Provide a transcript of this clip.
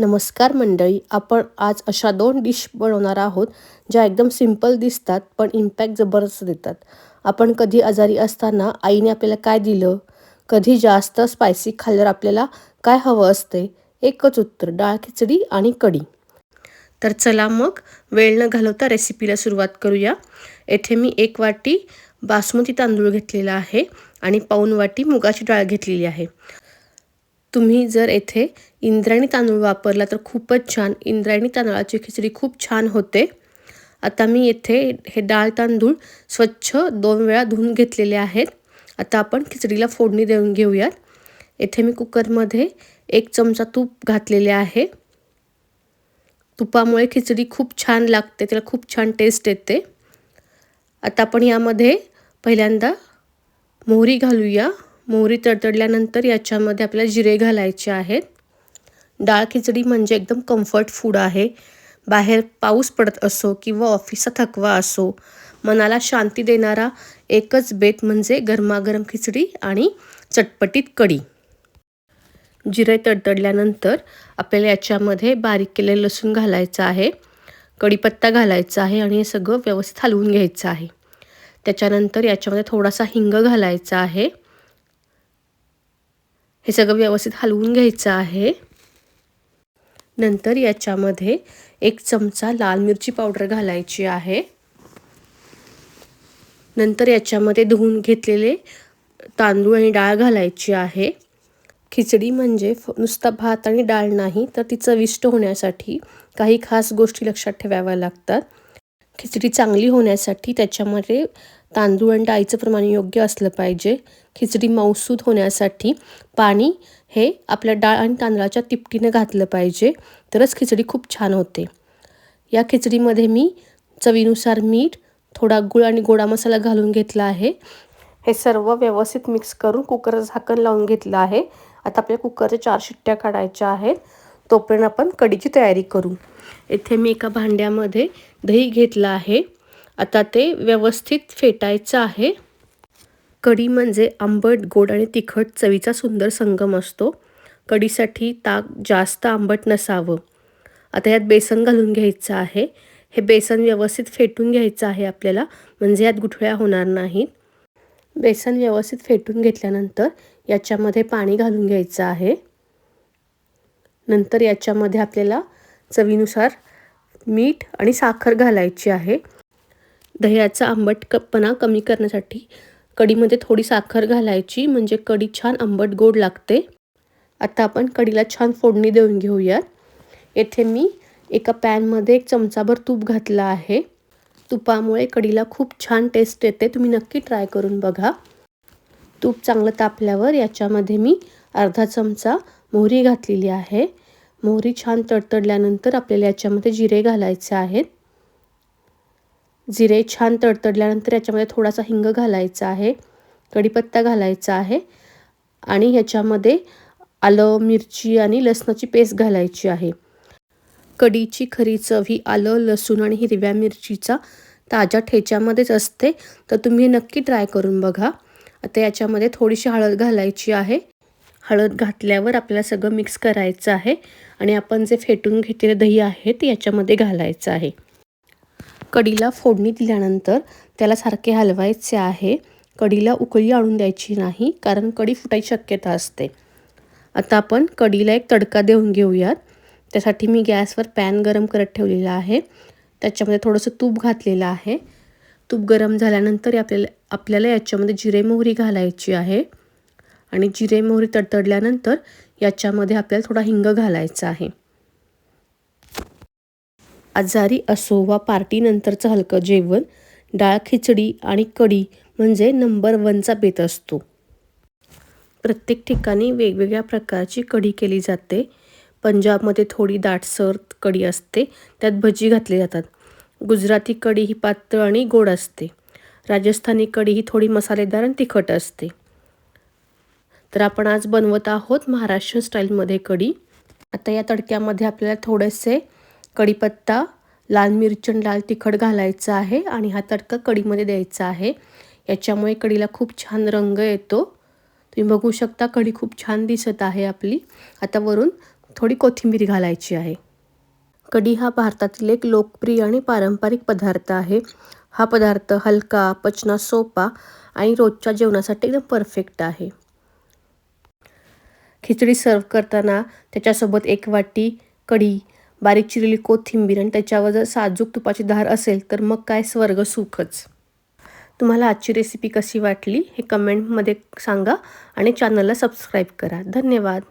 नमस्कार मंडळी आपण आज अशा दोन डिश बनवणार आहोत ज्या एकदम सिंपल दिसतात पण इम्पॅक्ट जबरदस्त देतात. आपण कधी आजारी असताना आईने आपल्याला काय दिलं? कधी जास्त स्पायसी खाल्ल्यावर आपल्याला काय हवं असते एकच उत्तर डाळ खिचडी आणि कढी. तर चला मग वेळ न घालवता रेसिपीला सुरुवात करूया. येथे मी एक वाटी बासमती तांदूळ घेतलेला आहे आणि पाऊन वाटी मुगाची डाळ घेतलेली आहे. तुम्ही जर येथे इंद्रायणी तांदूळ वापरला तर खूपच छान. इंद्रायणी तांदळाची खिचडी खूप छान होते. आता मी येथे हे डाळ तांदूळ स्वच्छ दोन वेळा धुवून घेतलेले आहेत. आता आपण खिचडीला फोडणी देऊन घेऊयात. येथे मी कुकरमध्ये एक चमचा तूप घातलेले आहे. तुपामुळे खिचडी खूप छान लागते त्याला खूप छान टेस्ट येते. आता आपण यामध्ये पहिल्यांदा मोहरी घालूया. मोहरी तडतडल्यानंतर याच्यामध्ये आपल्याला जिरे घालायचे आहेत. डाळ खिचडी म्हणजे एकदम कम्फर्ट फूड आहे. बाहेर पाऊस पडत असो किंवा ऑफिसचा थकवा असो मनाला शांती देणारा एकच बेत म्हणजे गरमागरम खिचडी आणि चटपटीत कढी. जिरे तडतडल्यानंतर आपल्याला याच्यामध्ये बारीक केलेलं लसूण घालायचं आहे कढीपत्ता घालायचा आहे आणि हे सगळं व्यवस्थित हलवून घ्यायचं आहे. त्याच्यानंतर याच्यामध्ये थोडासा हिंग घालायचा आहे. हे सगळं व्यवस्थित हलवून घ्यायचं आहे. नंतर याच्यामध्ये एक चमचा लाल मिरची पावडर घालायची आहे. नंतर याच्यामध्ये धुवून घेतलेले तांदूळ आणि डाळ घालायची आहे. खिचडी म्हणजे नुसता भात आणि डाळ नाही तर ती चविष्ट होण्यासाठी काही खास गोष्टी लक्षात ठेवाव्या लागतात. खिचडी चांगली होण्यासाठी त्याच्यामध्ये तांदूळ आणि डाळीचं प्रमाण योग्य असलं पाहिजे. खिचडी मौसूद होण्यासाठी पाणी हे आपल्या डाळ आणि तांदळाच्या तिपटीनं घातलं पाहिजे. तरच खिचडी खूप छान होते. या खिचडीमध्ये मी चवीनुसार मीठ थोडा गुळ आणि गोडा मसाला घालून घेतला आहे. हे सर्व व्यवस्थित मिक्स करून कुकरचं झाकण लावून घेतलं आहे. आता आपल्या कुकरच्या चार शिट्ट्या काढायच्या आहेत. तोपर्यंत आपण कढीची तयारी करू. येथे मी एका भांड्यामध्ये दही घेतलं आहे. आता ते व्यवस्थित फेटायचं आहे. कढी म्हणजे आंबट गोड आणि तिखट चवीचा सुंदर संगम असतो. कढीसाठी ताक जास्त आंबट नसावं. आता यात बेसन घालून घ्यायचं आहे. हे बेसन व्यवस्थित फेटून घ्यायचं आहे आपल्याला म्हणजे यात गुठळ्या होणार नाहीत. बेसन व्यवस्थित फेटून घेतल्यानंतर याच्यामध्ये पाणी घालून घ्यायचं आहे. नंतर याच्यामध्ये आपल्याला चवीनुसार मीठ आणि साखर घालायची आहे. दह्याचा आंबटपणा कमी करण्यासाठी कढीमध्ये थोडी साखर घालायची म्हणजे कढी छान आंबट गोड लागते. आता आपण कढीला छान फोडणी देऊन घेऊयात. येथे मी एका पॅनमध्ये एक चमचाभर तूप घातलं आहे. तुपामुळे कढीला खूप छान टेस्ट येते. तुम्ही नक्की ट्राय करून बघा. तूप चांगलं तापल्यावर याच्यामध्ये मी अर्धा चमचा मोहरी घातलेली आहे. मोहरी छान तडतडल्यानंतर आपल्याला याच्यामध्ये जिरे घालायचे आहेत. जिरे छान तडतडल्यानंतर याच्यामध्ये थोडासा हिंग घालायचा आहे. कढीपत्ता घालायचा आहे. आणि ह्याच्यामध्ये आलं मिरची आणि लसणाची पेस्ट घालायची आहे. कढीची खरी चव ही आलं लसूण आणि हिरव्या मिरचीचा ताज्या ठेच्यामध्येच असते. तर तुम्ही नक्की ट्राय करून बघा. आता याच्यामध्ये थोडीशी हळद घालायची आहे. हळद घातल्यावर आपल्याला सगळं मिक्स करायचं आहे आणि आपण जे फेटून घेतलेले दही आहे ते याच्यामध्ये घालायचं आहे. कढीला फोडणी दिल्यानंतर त्याला सारखे हलवायचे आहे. कढीला उकळी आणून द्यायची नाही कारण कढी फुटायची शक्यता असते. आता आपण कढीला एक तडका देऊन घेऊयात. त्यासाठी मी गॅसवर पॅन गरम करत ठेवलेला आहे. त्याच्यामध्ये थोडंसं तूप घातलेलं आहे. तूप गरम झाल्यानंतर आपल्याला आपल्याला याच्यामध्ये जिरे मोहरी घालायची आहे. आणि जिरे मोहरी तडतडल्यानंतर याच्यामध्ये आपल्याला थोडा हिंग घालायचा आहे. आजारी असो वा पार्टीनंतरचं हलकं जेवण डाळ खिचडी आणि कढी म्हणजे नंबर वनचा बेत असतो. प्रत्येक ठिकाणी वेगवेगळ्या प्रकारची कढी केली जाते. पंजाबमध्ये थोडी दाटसर कढी असते त्यात भजी घातली जातात. गुजराती कढी ही पातळ आणि गोड असते. राजस्थानी कढी ही थोडी मसालेदार आणि तिखट असते. तर आपण आज बनवत आहोत महाराष्ट्र स्टाईलमध्ये कढी. आता या तडक्यामध्ये आपल्याला थोडेसे कढीपत्ता लाल मिरची लाल तिखट घालायचं आहे आणि हा तडका कढीमध्ये द्यायचा आहे. याच्यामुळे कढीला खूप छान रंग येतो. तुम्ही बघू शकता कढी खूप छान दिसत आहे आपली. आता वरून थोडी कोथिंबीर घालायची आहे. कढी हा भारतातील एक लोकप्रिय आणि पारंपरिक पदार्थ आहे. हा पदार्थ हलका पचना सोपा आणि रोजच्या जेवणासाठी एकदम परफेक्ट आहे. खिचडी सर्व करताना त्याच्यासोबत एक वाटी कढी बारीक चिरलेली कोथिंबीर आणि त्याच्यावर जर साजूक तुपाची धार असेल तर मग काय स्वर्ग सुखच. तुम्हाला आजची रेसिपी कशी वाटली हे कमेंटमध्ये सांगा आणि चॅनलला सबस्क्राईब करा. धन्यवाद.